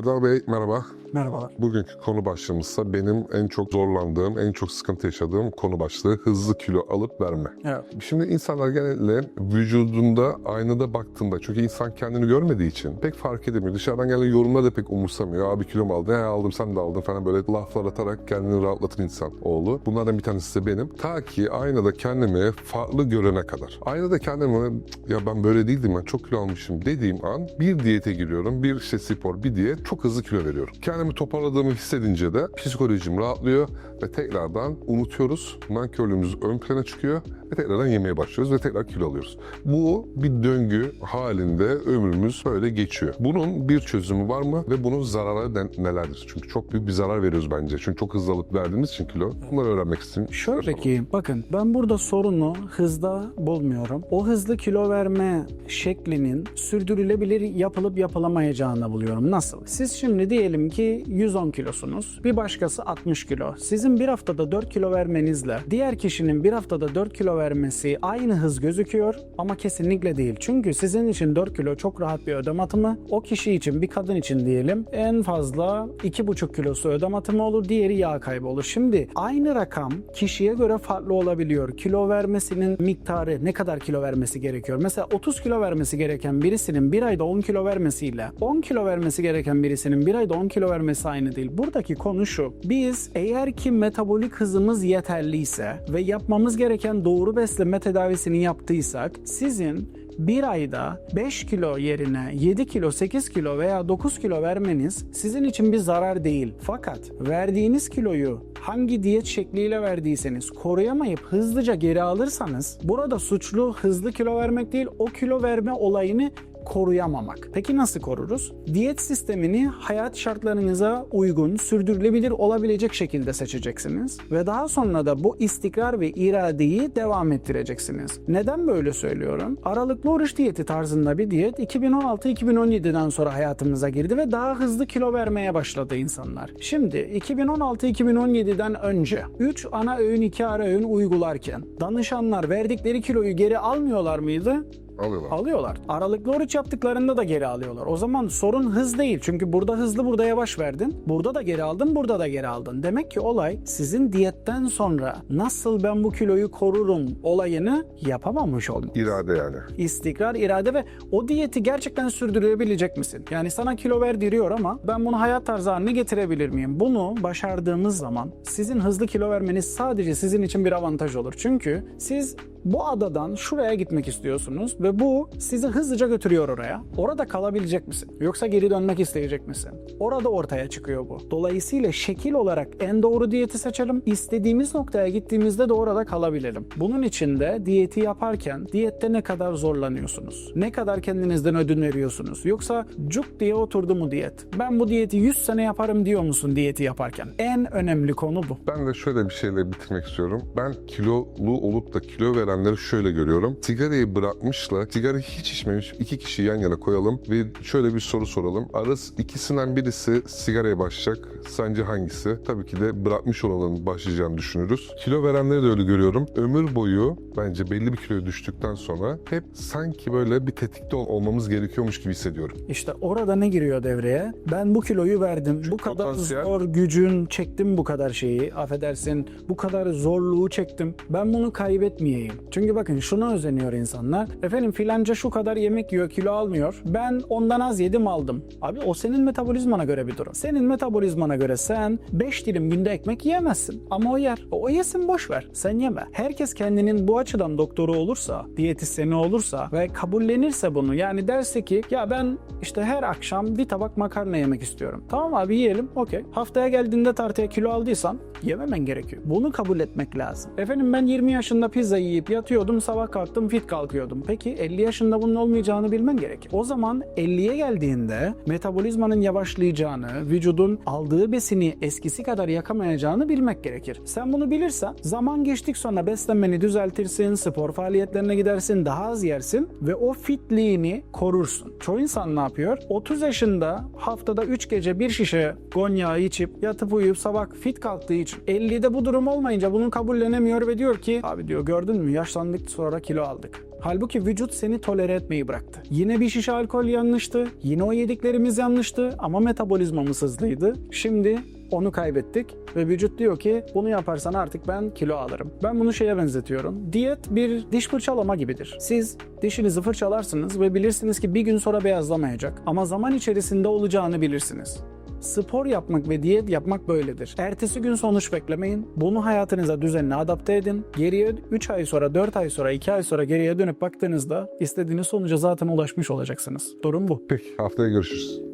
Erdal Bey merhaba. Merhabalar. Bugünkü konu başlığımızsa benim en çok zorlandığım, en çok sıkıntı yaşadığım konu başlığı hızlı kilo alıp verme. Evet. Şimdi insanlar genelde vücudunda aynada baktığında çünkü insan kendini görmediği için pek fark edemiyor. Dışarıdan gelen yorumlar da pek umursamıyor. Abi kilo mu aldın? He aldım sen de aldın falan böyle laflar atarak kendini rahatlatır insan oğlu. Bunlardan bir tanesi de benim. Ta ki aynada kendimi farklı görene kadar. Aynada kendimi "Cık, ya ben böyle değildim ben çok kilo almışım dediğim an bir diyete giriyorum. Bir işte spor, bir diyet çok hızlı kilo veriyorum. Kendimi toparladığımı hissedince de psikolojim rahatlıyor ve tekrardan unutuyoruz. Nankörlüğümüz ön plana çıkıyor ve tekrardan yemeye başlıyoruz ve tekrar kilo alıyoruz. Bu bir döngü halinde ömrümüz böyle geçiyor. Bunun bir çözümü var mı ve bunun zararları ne- nelerdir? Çünkü çok büyük bir zarar veriyoruz bence. Çünkü çok hızlı alıp verdiğimiz için kilo. Bunları öğrenmek istiyorum. Şöyle ki bakın ben burada sorunu hızda bulmuyorum. O hızlı kilo verme şeklinin sürdürülebilir yapılıp yapılamayacağını buluyorum. Nasıl? Siz şimdi diyelim ki 110 kilosunuz. Bir başkası 60 kilo. Sizin bir haftada 4 kilo vermenizle diğer kişinin bir haftada 4 kilo vermesi aynı hız gözüküyor ama kesinlikle değil. Çünkü sizin için 4 kilo çok rahat bir ödem atımı. O kişi için bir kadın için diyelim en fazla 2,5 kilosu ödem atımı olur. Diğeri yağ kaybı olur. Şimdi aynı rakam kişiye göre farklı olabiliyor. Kilo vermesinin miktarı ne kadar kilo vermesi gerekiyor? Mesela 30 kilo vermesi gereken birisinin bir ayda 10 kilo vermesiyle 10 kilo vermesi gereken birisinin bir ayda 10 kilo vermesi aynı değil. Buradaki konu şu. Biz eğer ki metabolik hızımız yeterliyse ve yapmamız gereken doğru besleme tedavisini yaptıysak sizin bir ayda 5 kilo yerine 7 kilo, 8 kilo veya 9 kilo vermeniz sizin için bir zarar değil. Fakat verdiğiniz kiloyu hangi diyet şekliyle verdiyseniz koruyamayıp hızlıca geri alırsanız burada suçlu hızlı kilo vermek değil o kilo verme olayını koruyamamak. Peki nasıl koruruz? Diyet sistemini hayat şartlarınıza uygun, sürdürülebilir olabilecek şekilde seçeceksiniz ve daha sonra da bu istikrar ve iradeyi devam ettireceksiniz. Neden böyle söylüyorum? Aralıklı oruç diyeti tarzında bir diyet 2016-2017'den sonra hayatımıza girdi ve daha hızlı kilo vermeye başladı insanlar. Şimdi 2016-2017'den önce 3 ana öğün 2 ara öğün uygularken danışanlar verdikleri kiloyu geri almıyorlar mıydı? Alıyorlar. Alıyorlar. Aralıklı oruç yaptıklarında da geri alıyorlar. O zaman sorun hız değil. Çünkü burada hızlı burada yavaş verdin. Burada da geri aldın, burada da geri aldın. Demek ki olay sizin diyetten sonra nasıl ben bu kiloyu korurum olayını yapamamış oldun. İrade yani. İstikrar, irade ve o diyeti gerçekten sürdürebilecek misin? Yani sana kilo verdiriyor ama ben bunu hayat tarzı haline getirebilir miyim? Bunu başardığımız zaman sizin hızlı kilo vermeniz sadece sizin için bir avantaj olur. Çünkü siz bu adadan şuraya gitmek istiyorsunuz ve bu sizi hızlıca götürüyor oraya. Orada kalabilecek misin? Yoksa geri dönmek isteyecek misin? Orada ortaya çıkıyor bu. Dolayısıyla şekil olarak en doğru diyeti seçelim. İstediğimiz noktaya gittiğimizde de orada kalabilelim. Bunun için de diyeti yaparken diyette ne kadar zorlanıyorsunuz? Ne kadar kendinizden ödün veriyorsunuz? Yoksa cuk diye oturdu mu diyet? Ben bu diyeti 100 sene yaparım diyor musun diyeti yaparken? En önemli konu bu. Ben de şöyle bir şeyle bitirmek istiyorum. Ben kilolu olup da kilo verenleri şöyle görüyorum. Sigarayı bırakmışla sigara hiç içmemiş iki kişi yan yana koyalım ve şöyle bir soru soralım. Arası ikisinden birisi sigaraya başlayacak. Sence hangisi? Tabii ki de bırakmış olanın başlayacağını düşünürüz. Kilo verenleri de öyle görüyorum. Ömür boyu bence belli bir kiloya düştükten sonra hep sanki böyle bir tetikte ol- olmamız gerekiyormuş gibi hissediyorum. İşte orada ne giriyor devreye? Ben bu kiloyu verdim. bu kadar potansiyel. zor gücün çektim bu kadar şeyi. Affedersin. Bu kadar zorluğu çektim. Ben bunu kaybetmeyeyim. Çünkü bakın şuna özeniyor insanlar. Efendim filanca şu kadar yemek yiyor, kilo almıyor. Ben ondan az yedim aldım. Abi o senin metabolizmana göre bir durum. Senin metabolizmana göre sen 5 dilim günde ekmek yiyemezsin. Ama o yer. O yesin boş ver. Sen yeme. Herkes kendinin bu açıdan doktoru olursa, diyetisyeni olursa ve kabullenirse bunu yani derse ki ya ben işte her akşam bir tabak makarna yemek istiyorum. Tamam abi yiyelim okey. Haftaya geldiğinde tartıya kilo aldıysan yememen gerekiyor. Bunu kabul etmek lazım. Efendim ben 20 yaşında pizza yiyip yatıyordum sabah kalktım fit kalkıyordum. Peki 50 yaşında bunun olmayacağını bilmen gerek. O zaman 50'ye geldiğinde metabolizmanın yavaşlayacağını, vücudun aldığı besini eskisi kadar yakamayacağını bilmek gerekir. Sen bunu bilirsen zaman geçtik sonra beslenmeni düzeltirsin, spor faaliyetlerine gidersin, daha az yersin ve o fitliğini korursun. Çoğu insan ne yapıyor? 30 yaşında haftada 3 gece bir şişe gonya içip yatıp uyuyup sabah fit kalktığı için 50'de bu durum olmayınca bunu kabullenemiyor ve diyor ki abi diyor gördün mü yaşlandık sonra kilo aldık. Halbuki vücut seni tolere etmeyi bıraktı. Yine bir şişe alkol yanlıştı. Yine o yediklerimiz yanlıştı ama metabolizmamız hızlıydı. Şimdi onu kaybettik ve vücut diyor ki bunu yaparsan artık ben kilo alırım. Ben bunu şeye benzetiyorum. Diyet bir diş fırçalama gibidir. Siz dişinizi fırçalarsınız ve bilirsiniz ki bir gün sonra beyazlamayacak. Ama zaman içerisinde olacağını bilirsiniz. Spor yapmak ve diyet yapmak böyledir. Ertesi gün sonuç beklemeyin. Bunu hayatınıza düzenine adapte edin. Geriye 3 ay sonra, 4 ay sonra, 2 ay sonra geriye dönüp baktığınızda istediğiniz sonuca zaten ulaşmış olacaksınız. Durum bu. Peki haftaya görüşürüz.